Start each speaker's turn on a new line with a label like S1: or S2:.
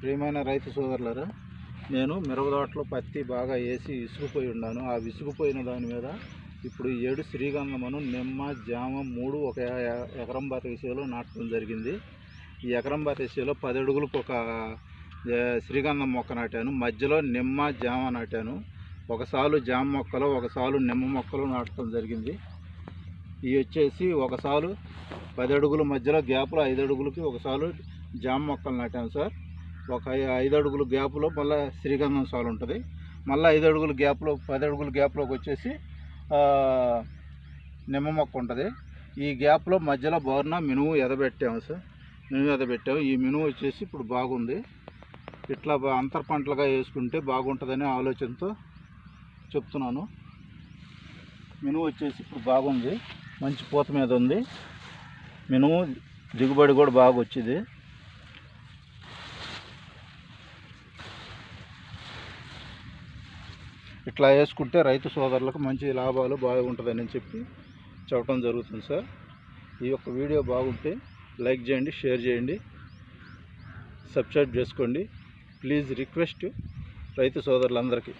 S1: ప్రియమైన రైతు సోదరులరా నేను మిరపదోటలో పత్తి బాగా వేసి విసుగుపోయి ఉన్నాను. ఆ విసుగుపోయిన దాని మీద ఇప్పుడు ఏడు శ్రీగంధమును నిమ్మ జామ మూడు ఒక ఎకరం బాతేసేలో నాటడం జరిగింది. ఈ ఎకరం బాతేసేలో పది అడుగులకు ఒక శ్రీగంధం మొక్క నాటాను. మధ్యలో నిమ్మ జామ నాటాను. ఒకసాలు జామ మొక్కలు ఒకసాలు నిమ్మ మొక్కలు నాటడం జరిగింది. ఇవి వచ్చేసి ఒకసాలు పది అడుగుల మధ్యలో గ్యాప్లో ఐదు అడుగులకి ఒక జామ మొక్కలు నాటాను సార్. ఒక ఐదు అడుగుల గ్యాప్లో మళ్ళీ శ్రీగంధం సాల్ ఉంటుంది. మళ్ళీ ఐదు అడుగుల గ్యాప్లో పది అడుగుల గ్యాప్లోకి వచ్చేసి నిమ్మ మొక్క ఉంటుంది. ఈ గ్యాప్లో మధ్యలో బోర్న మినుము ఎదబెట్టాము సార్. మినుము ఎదబెట్టాము. ఈ మినుము వచ్చేసి ఇప్పుడు బాగుంది. ఇట్లా అంతర పంటలుగా వేసుకుంటే బాగుంటుందనే ఆలోచనతో చెప్తున్నాను. మినుము వచ్చేసి ఇప్పుడు బాగుంది. మంచి పూత మీద ఉంది. మినుము దిగుబడి కూడా బాగా వచ్చింది. ఇట్లా వేసుకుంటే రైతు సోదరులకు మంచి లాభాలు బాగుంటుందని చెప్పి చెప్పడం జరుగుతుంది సార్. ఈ యొక్క వీడియో బాగుంటే లైక్ చేయండి షేర్ చేయండి సబ్స్క్రైబ్ చేసుకోండి. ప్లీజ్ రిక్వెస్ట్ రైతు సోదరులందరికీ.